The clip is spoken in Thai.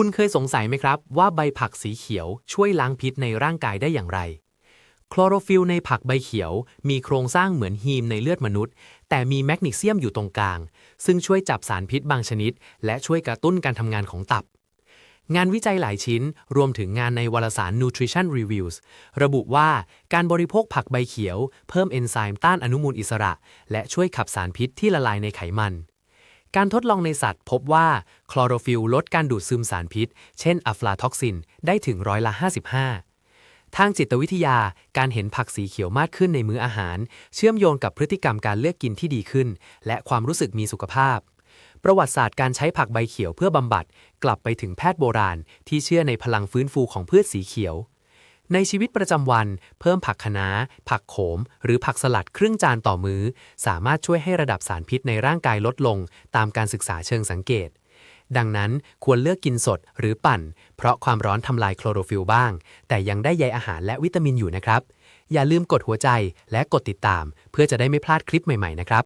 คุณเคยสงสัยไหมครับ ว่าใบผักสีเขียวช่วยล้างพิษในร่างกายได้อย่างไร คลอโรฟิลในผักใบเขียว มีโครงสร้างเหมือนฮีมในเลือดมนุษย์ แต่มีแมกนีเซียมอยู่ตรงกลาง ซึ่งช่วยจับสารพิษบางชนิด และช่วยกระตุ้นการทำงานของตับ งานวิจัยหลายชิ้น รวมถึงงานในวารสาร Nutrition Reviews ระบุว่าการบริโภคผักใบเขียว เพิ่มเอนไซม์ต้านอนุมูลอิสระ และช่วยขับสารพิษที่ละลายในไขมัน การทดลองในสัตว์พบว่าคลอโรฟิลลดการดูดซึมสารพิษ เช่นอะฟลาท็อกซิน ได้ถึงร้อยละ 55 ทางจิตวิทยาการเห็นผักสีเขียวมากขึ้นในมื้ออาหาร เชื่อมโยงกับพฤติกรรมการเลือกกินที่ดีขึ้น และความรู้สึกมีสุขภาพ ประวัติศาสตร์การใช้ผักใบเขียวเพื่อบำบัด กลับไปถึงแพทย์โบราณ ที่เชื่อในพลังฟื้นฟูของพืชสีเขียว ในชีวิตประจำวัน เพิ่มผักคะน้า ผักโขม หรือผักสลัดครึ่งจานต่อมื้อ สามารถช่วยให้ระดับสารพิษในร่างกายลดลง ตามการศึกษาเชิงสังเกต ดังนั้นควรเลือกกินสดหรือปั่น เพราะความร้อนทำลายโคลอโรฟิลบ้าง แต่ยังได้ใยอาหารและวิตามินอยู่นะครับ อย่าลืมกดหัวใจและกดติดตาม เพื่อจะได้ไม่พลาดคลิปใหม่ๆนะครับ